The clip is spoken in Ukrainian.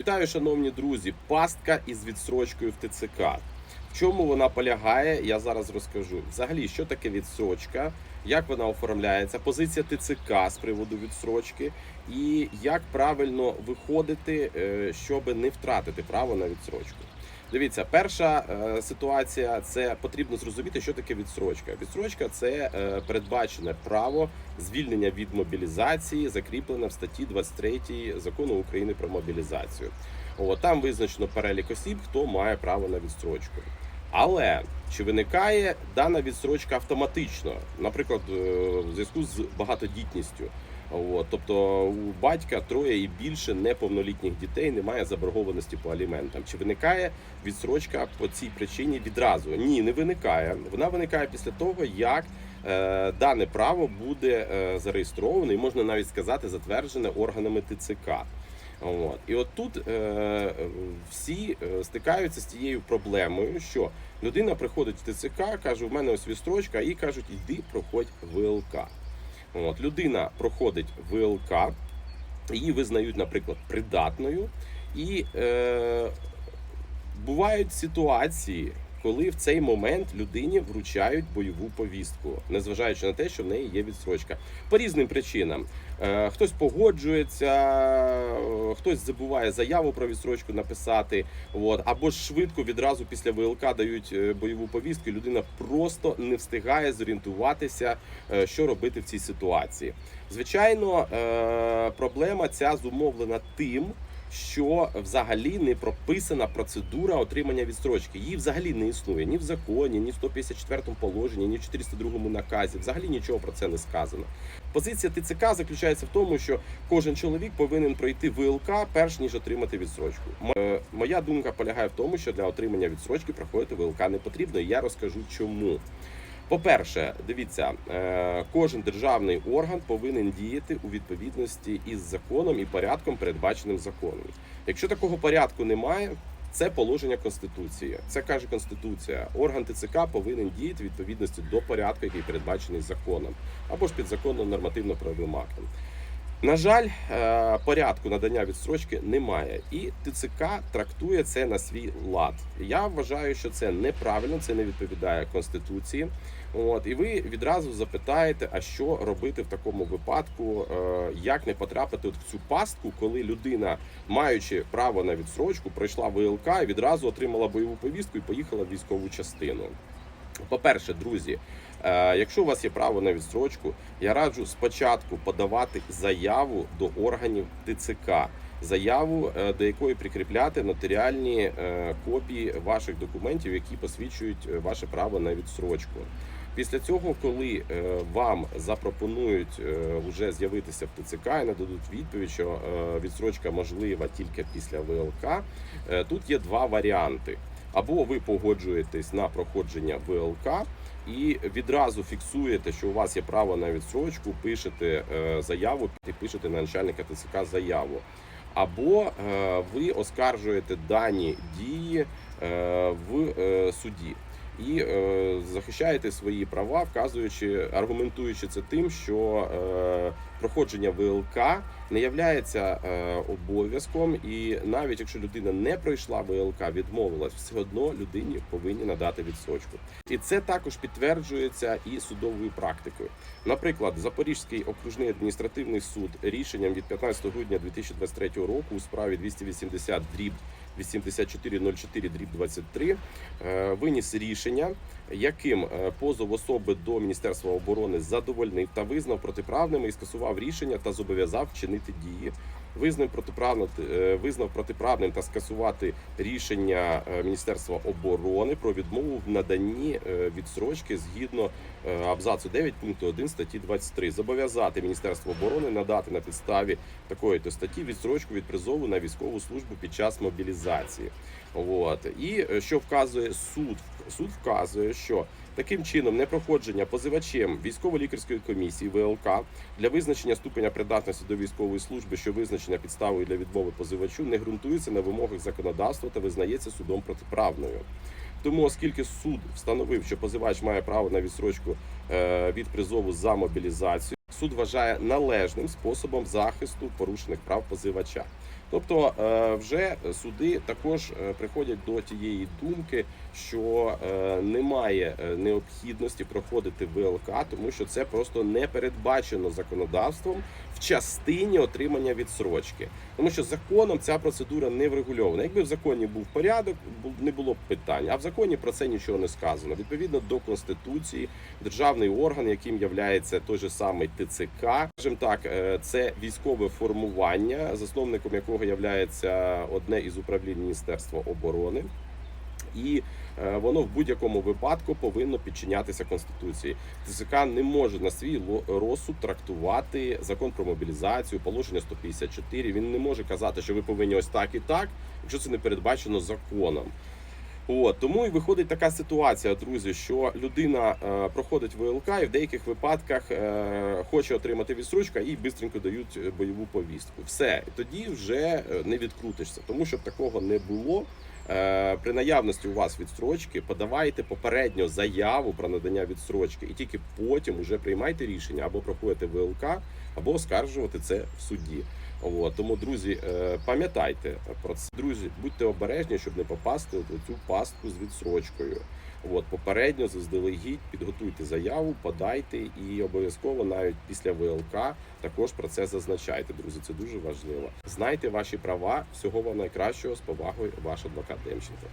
Вітаю, шановні друзі. Пастка із відсрочкою в ТЦК. В чому вона полягає, я зараз розкажу. Взагалі, що таке відсрочка, як вона оформляється, позиція ТЦК з приводу відсрочки, і як правильно виходити, е, щоб не втратити право на відсрочку. Дивіться, перша е, ситуація це потрібно зрозуміти, що таке відсрочка. Відсрочка це е, передбачене право звільнення від мобілізації, закріплене в статті 23 закону України про мобілізацію. От, там визначено перелік осіб, хто має право на відстрочку. Але чи виникає дана відстрочка автоматично, наприклад, е, в зв'язку з багатодітністю? От, тобто у батька троє і більше неповнолітніх дітей немає заборгованості по аліментам. Чи виникає відсрочка по цій причині відразу? Ні, не виникає. Вона виникає після того, як е, дане право буде е, зареєстроване і можна навіть сказати затверджене органами ТЦК. От. І от тут е, всі е, стикаються з тією проблемою, що людина приходить в ТЦК, каже, у мене ось відстрочка, і кажуть, йди проходь ВЛК. От, людина проходить ВЛК, її визнають, наприклад, придатною, і е, бувають ситуації, коли в цей момент людині вручають бойову повістку, незважаючи на те, що в неї є відстрочка. По різним причинам. Е, Хтось погоджується, е, хтось забуває заяву про відстрочку написати. От, або ж швидко відразу після ВЛК дають е, бойову повістку. і Людина просто не встигає зорієнтуватися, що робити в цій ситуації. Звичайно, проблема ця зумовлена тим що взагалі не прописана процедура отримання відстрочки. Її взагалі не існує ні в законі, ні в 154 положенні, ні в 402 наказі. Взагалі нічого про це не сказано. Позиція ТЦК заключається в тому, що кожен чоловік повинен пройти ВЛК перш ніж отримати відстрочку. Е, Моя думка полягає в тому, що для отримання відстрочки проходити ВЛК не потрібно. І я розкажу чому. По-перше, дивіться, е, кожен державний орган повинен діяти у відповідності із законом і порядком, передбаченим законом. Якщо такого порядку немає, це положення конституції. Це каже конституція. Орган ТЦК повинен діяти відповідності до порядку, який передбачений законом, або ж підзаконно нормативно-правовим актом. На жаль, е, порядку надання відстрочки немає, і ТЦК трактує це на свій лад. Я вважаю, що це неправильно, це не відповідає конституції. От і ви відразу запитаєте, а що робити в такому випадку, е, як не потрапити в цю пастку, коли людина, маючи право на відстрочку, пройшла ВЛК і відразу отримала бойову повістку і поїхала в військову частину. По-перше, друзі, е, якщо у вас є право на відстрочку, я раджу спочатку подавати заяву до органів ТЦК, заяву, е, до якої прикріпляти нотаріальні е, копії ваших документів, які посвідчують е, ваше право на відстрочку. Після цього, коли е, вам запропонують е, вже з'явитися в ТЦК і нададуть відповідь, що е, відстрочка можлива тільки після ВЛК, е, тут є два варіанти. Або ви погоджуєтесь на проходження ВЛК і відразу фіксуєте, що у вас є право на відстрочку, пишете е, заяву, і пишете на начальника ТЦК заяву. Або е, ви оскаржуєте дані дії е, в суді і е, захищаєте свої права, вказуючи, аргументуючи це тим, що е, проходження ВЛК не являється е, обов'язком, і навіть якщо людина не пройшла ВЛК, відмовилась, все одно людині повинні надати відсочку. І це також підтверджується і судовою практикою. Наприклад, Запорізький окружний адміністративний суд рішенням від 15 грудня 2023 року у справі 280 дріб 8404 дріб 23 е, виніс рішення, яким е, позов особи до Міністерства оборони задовольнив та визнав протиправними і скасував рішення та зобов'язав вчинити дії. Визнав протиправно е, визнав протиправним та скасувати рішення е, Міністерства оборони про відмову в наданні е, відсрочки згідно абзацу 9 пункту 1 статті 23. Зобов'язати Міністерство оборони надати на підставі такої то статті відсрочку від призову на військову службу під час мобілізації. От і що вказує суд? Суд вказує, що таким чином непроходження позивачем військово-лікарської комісії ВЛК для визначення ступеня придатності до військової служби, що визначена підставою для відмови позивачу, не ґрунтується на вимогах законодавства та визнається судом протиправною. Тому, оскільки суд встановив, що позивач має право на відсрочку е, від призову за мобілізацію, суд вважає належним способом захисту порушених прав позивача. Тобто е, вже суди також е, приходять до тієї думки, що е, немає необхідності проходити ВЛК, тому що це просто не передбачено законодавством в частині отримання відсрочки. Тому що законом ця процедура не врегульована. Якби в законі був порядок, не було б питань. А в законі про це нічого не сказано. Відповідно до конституції, державний орган, яким є той же самий ТЦК, скажімо так, е, це військове формування, засновником якого є одне із управлінь Міністерства оборони. І е, воно в будь-якому випадку повинно підчинятися конституції. ТЦК не може на свій розсуд трактувати закон про мобілізацію, положення 154. Він не може казати, що ви повинні ось так і так, якщо це не передбачено законом. От тому і виходить така ситуація, друзі, що людина е, проходить ВЛК і в деяких випадках е, хоче отримати відстрочку, їй бистренько дають е, бойову повістку. Все, тоді вже е, не відкрутишся, тому що такого не було. Е, При наявності у вас відстрочки подавайте попередньо заяву про надання відстрочки, і тільки потім уже приймайте рішення або проходите ВЛК, або оскаржувати це в суді. От, тому, друзі, е, пам'ятайте про це. Друзі, будьте обережні, щоб не попасти в цю пастку з відсрочкою. От, попередньо заздалегідь підготуйте заяву, подайте і обов'язково навіть після ВЛК також про це зазначайте. Друзі, це дуже важливо. Знайте ваші права. Всього вам найкращого з повагою, ваш адвокат Демченко.